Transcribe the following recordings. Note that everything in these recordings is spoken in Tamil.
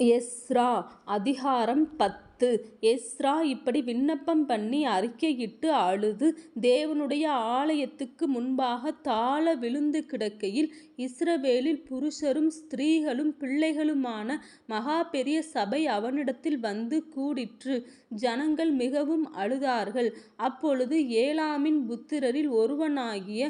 எஸ்ரா அதிகாரம் பார்த்து எஸ்ரா இப்படி விண்ணப்பம் பண்ணி அறிக்கையிட்டு அழுது தேவனுடைய ஆலயத்துக்கு முன்பாக தாழ விழுந்து கிடக்கையில் இஸ்ரவேலில் புருஷரும் ஸ்திரீகளும் பிள்ளைகளுமான மகா பெரிய சபை அவனிடத்தில் வந்து கூடிற்று. ஜனங்கள் மிகவும் அழுதார்கள். அப்பொழுது ஏலாமின் புத்திரரில் ஒருவனாகிய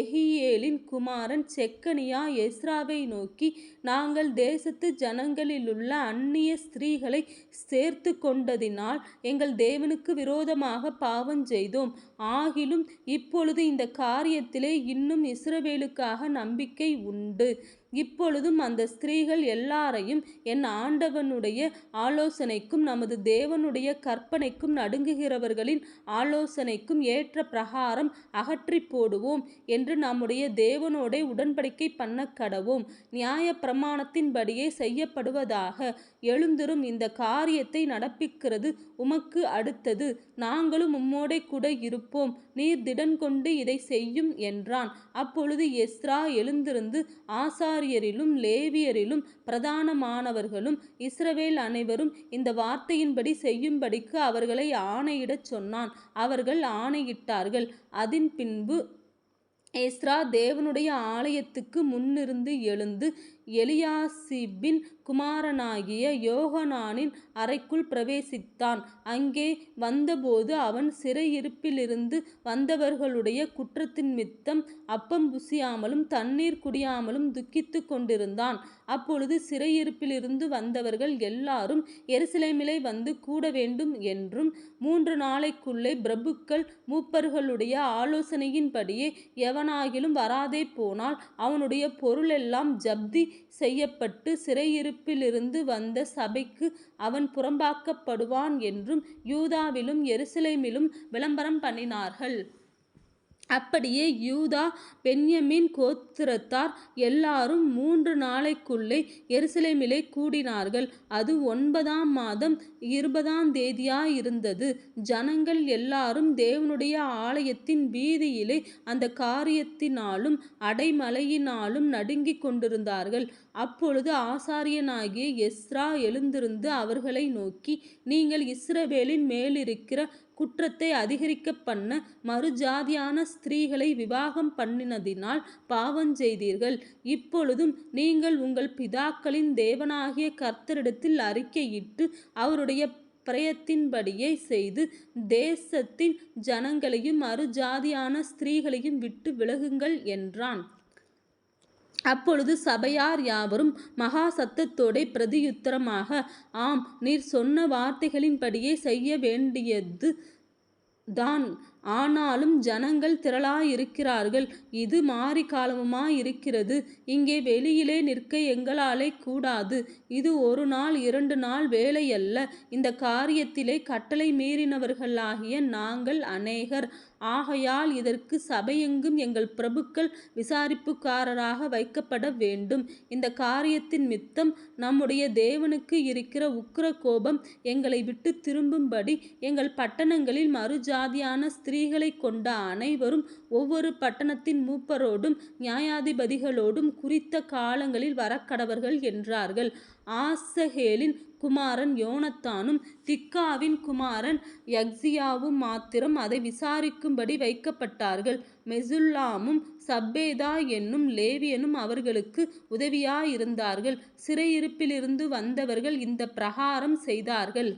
எஹியேலின் குமாரன் செக்கனியா எஸ்ராவை நோக்கி நாங்கள் தேசத்து ஜனங்களிலுள்ள அந்நிய ஸ்திரீகளை சேர்த்து கொண்டு கொண்டதினால் எங்கள் தேவனுக்கு விரோதமாக பாவம் செய்தோம். ஆகிலும் இப்பொழுது இந்த காரியத்திலே இன்னும் இஸ்ரவேலுக்காக நம்பிக்கை உண்டு. இப்பொழுதும் அந்த ஸ்திரீகள் எல்லாரையும் என் ஆண்டவனுடைய ஆலோசனைக்கும் நமது தேவனுடைய கற்பனைக்கும் நடுங்குகிறவர்களின் ஆலோசனைக்கும் ஏற்ற பிரகாரம் அகற்றி போடுவோம் என்று நம்முடைய தேவனோடே உடன்படிக்கை பண்ண கடவும் நியாய பிரமாணத்தின்படியே செய்யப்படுவதாக. எழுந்திரும் இந்த காரியத்தை நடப்பிக்கிறது உமக்கு அடுத்தது. நாங்களும் உம்மோடே கூட இருப்போம் நீர் திடன்கொண்டு இதை செய்யும் என்றான். அப்பொழுது எஸ்ரா எழுந்திருந்து ஆசாரியரிலும் லேவியரிலும் பிரதானமானவர்களும் இஸ்ரவேல் அனைவரும் இந்த வார்த்தையின்படி செய்யும்படிக்கு அவர்களை ஆணையிடச் சொன்னான். அவர்கள் ஆணையிட்டார்கள். அதன் பின்பு எஸ்ரா தேவனுடைய ஆலயத்துக்கு முன்னிருந்து எழுந்து எலியாசிபின் குமாரனாகிய யோகனானின் அறைக்குள் பிரவேசித்தான். அங்கே வந்தபோது அவன் சிறையிருப்பிலிருந்து வந்தவர்களுடைய குற்றத்தினிமித்தம் அப்பம் புசியாமலும் தண்ணீர் குடியாமலும் துக்கித்து கொண்டிருந்தான். அப்பொழுது சிறையிருப்பிலிருந்து வந்தவர்கள் எல்லாரும் எருசலேமிலே வந்து கூட வேண்டும் என்றும் மூன்று நாளைக்குள்ளே பிரபுக்கள் மூப்பர்களுடைய ஆலோசனையின்படியே எவனாகிலும் வராதே போனால் அவனுடைய பொருளெல்லாம் ஜப்தி செய்யப்பட்டு சிறையிருப்பிலிருந்து வந்த சபைக்கு அவன் புறம்பாக்கப்படுவான் என்றும் யூதாவிலும் எருசலேமிலும் விளம்பரம் பண்ணினார்கள். அப்படியே யூதா பென்யமீன் கோத்திரத்தார் எல்லாரும் மூன்று நாளைக்குள்ளே எருசலேமிலே கூடினார்கள். அது ஒன்பதாம் மாதம் இருபதாம் தேதியாயிருந்தது. ஜனங்கள் எல்லாரும் தேவனுடைய ஆலயத்தின் வீதியிலே அந்த காரியத்தினாலும் அடைமலையினாலும் நடுங்கிக் கொண்டிருந்தார்கள். அப்பொழுது ஆசாரியனாகிய எஸ்ரா எழுந்திருந்து அவர்களை நோக்கி நீங்கள் இஸ்ரவேலின் மேலிருக்கிற குற்றத்தை அதிகரிக்கப்பண்ண மறுஜாதியான ஸ்திரீகளை விவாகம் பண்ணினதினால் பாவம் செய்தீர்கள். இப்பொழுதும் நீங்கள் உங்கள் பிதாக்களின் தேவனாகிய கர்த்தரிடத்தில் அறிக்கையிட்டு அவருடைய பிரயத்தின்படியே செய்து தேசத்தின் ஜனங்களையும் மறுஜாதியான ஸ்திரீகளையும் விட்டு விலகுங்கள் என்றான். அப்பொழுது சபையார் யாவரும் மகா சத்தத்தோடே பிரதியுத்தரமாக ஆம் நீர் சொன்ன வார்த்தைகளின்படியே செய்ய வேண்டியது தான். ஆனாலும் ஜனங்கள் திரளாயிருக்கிறார்கள் இது மாரிகாலமுமாயிருக்கிறது. இங்கே வெளியிலே நிற்க எங்களாலே கூடாது. இது ஒரு நாள் இரண்டு நாள் வேலையல்ல. இந்த காரியத்திலே கட்டளை மீறினவர்களாகிய நாங்கள் அநேகர். ஆகையால் இதற்கு சபையெங்கும் எங்கள் பிரபுக்கள் விசாரிப்புக்காரராக வைக்கப்பட வேண்டும் இந்த காரியத்தின் மித்தம் நம்முடைய தேவனுக்கு இருக்கிற உக்ர கோபம் எங்களை விட்டு திரும்பும்படி எங்கள் பட்டணங்களில் மறுஜாதியான ஸ்திரீகளை கொண்ட அனைவரும் ஒவ்வொரு பட்டணத்தின் மூப்பரோடும் நியாயாதிபதிகளோடும் குறித்த காலங்களில் வரக்கடவர்கள் என்றார்கள். ஆசகேலின் குமாரன் யோனத்தானும் திக்காவின் குமாரன் யக்ஸியாவும் மாத்திரம் அதை விசாரிக்கும்படி வைக்கப்பட்டார்கள். மெசுல்லாமும் சப்பேதா என்னும் லேவியனும் அவர்களுக்கு உதவியாயிருந்தார்கள். சிறையிருப்பிலிருந்து வந்தவர்கள் இந்த பிரகாரம் செய்தார்கள்.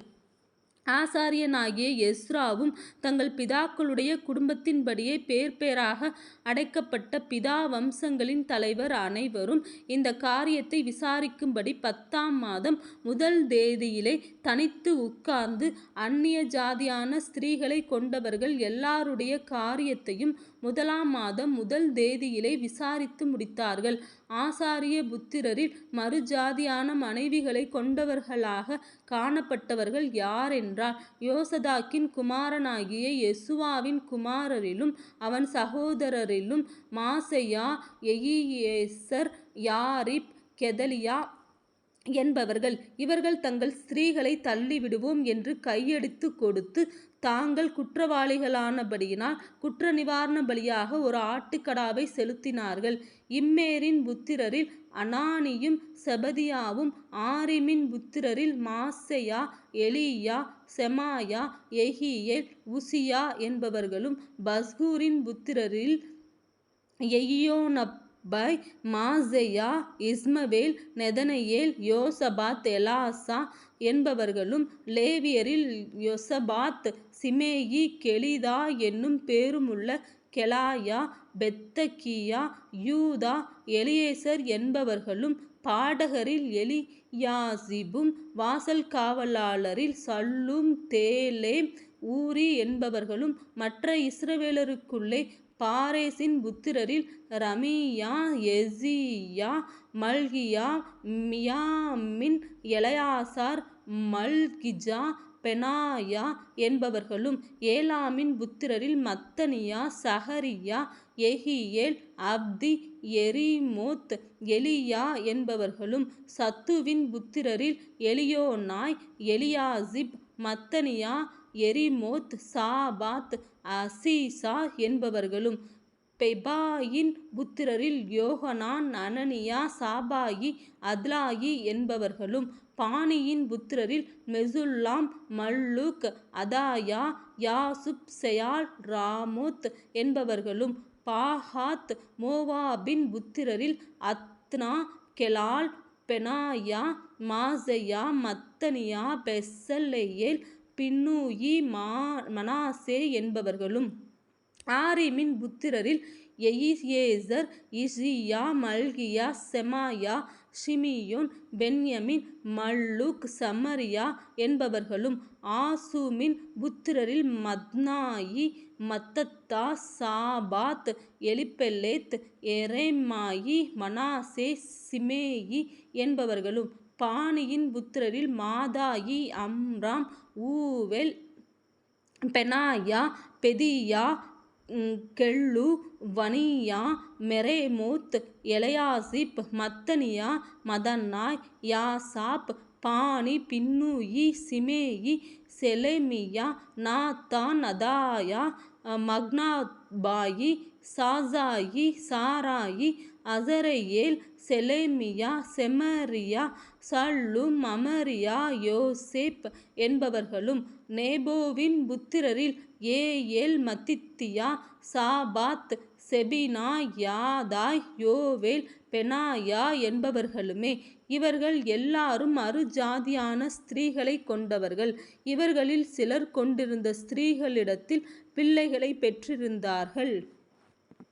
ஆசாரியனாகிய எஸ்ராவும் தங்கள் பிதாக்களுடைய குடும்பத்தின்படியே பேர்பேராக அடைக்கப்பட்ட பிதா வம்சங்களின் தலைவர் அனைவரும் இந்த காரியத்தை விசாரிக்கும்படி பத்தாம் மாதம் முதல் தேதியிலே தனித்து உட்கார்ந்து அந்நிய ஜாதியான ஸ்திரீகளை கொண்டவர்கள் எல்லாருடைய காரியத்தையும் முதலாம் மாதம் முதல் தேதியிலே விசாரித்து முடித்தார்கள். ஆசாரிய புத்திரரில் மறுஜாதியான மனைவிகளைக் கொண்டவர்களாக காணப்பட்டவர்கள் யாரென்றால் யோசதாக்கின் குமாரனாகிய யெசுவாவின் குமாரரிலும் அவன் சகோதரரிலும் மாசையா எலியேசர் யாரிப் கெதலியா என்பவர்கள் இவர்கள் தங்கள் ஸ்திரீகளை தள்ளிவிடுவோம் என்று கையெடுத்து கொடுத்து தாங்கள் குற்றவாளிகளானபடியினால் குற்ற நிவாரண பலியாக ஒரு ஆட்டுக்கடாவை செலுத்தினார்கள். இம்மேரின் புத்திரரில் அனானியும் செபதியாவும் ஆரிமின் புத்திரரில் மாசெயா எலியா செமாயா எஹியேல் உசியா என்பவர்களும் பஸ்கூரின் புத்திரரில் பை மாசெயா இஸ்மவேல் நெதனையேல் யோசபாத் எலாசா என்பவர்களும் லேவியரில் யொசபாத் சிமேயி கெலிதா என்னும் பேருமுள்ள கெலாயா பெத்தக்கியா யூதா எலியேசர் என்பவர்களும் பாடகரில் எலியாசிபும் வாசல் காவலாளரில் சல்லும் தேலே ஊரி என்பவர்களும் மற்ற இஸ்ரவேலருக்குள்ளே பாரேசின் புத்திரரில் Ramiah Jeziah Malchiah மியாமின் எலயாசார் Malchijah Benaiah என்பவர்களும் ஏலாமின் புத்திரரில் மத்தனியா சஹரியா எஹியேல் அப்தி எரிமோத் எலியா என்பவர்களும் சத்துவின் புத்திரரில் எலியோனாய் எலியாசிப் மத்தனியா எரிமோத் சாபாத் அசீசா என்பவர்களும் பெபாயின் புத்திரரில் யோகனான் அனனியா சாபாயி அத்லாயி என்பவர்களும் பானியின் புத்திரரில் மெசுல்லாம் மல்லூக் அதாயா யாசுப் செயால் ராமோத் என்பவர்களும் பாஹாத் மோவாபின் புத்திரரில் அத்னா கெலால் பெனாயா மாசையா மத்தனியா பெசலெயேல் பின்னூயி மா மனாசே என்பவர்களும். ஆரிமின் புத்திரரில் எயிசியேசர் இசியா மல்கியா செமாயா ஷிமியோன் பென்யமின் மல்லூக் சமரியா என்பவர்களும். ஆசூமின் புத்திரரில் மத்னாயி மத்தத்தா சாபாத் எலிப்பெல்லேத் எரேமாயி மனாசே சிமேயி என்பவர்களும். பாணியின் புத்திரரில் Maadai Amram Uel Benaiah Bedeiah Chelluh Vaniah Meremoth Eliashib Mattaniah Mattenai Jaasau Bani Binnui Shimei Shelemiah Nathan Adaiah Machnadebai Shashai Sharai Azareel Shelemiah Shemariah Shallum Amariah Joseph என்பவர்களும் நேபோவின் புத்திரரில் ஏயேல் மத்தித்தியா சாபாத் செபினா யாதாய் யோவேல் பெனாயா என்பவர்களுமே. இவர்கள் எல்லாரும் அருஜாதியான ஸ்திரீகளை கொண்டவர்கள். இவர்களில் சிலர் கொண்டிருந்த ஸ்திரீகளிடத்தில் பிள்ளைகளை பெற்றிருந்தார்கள்.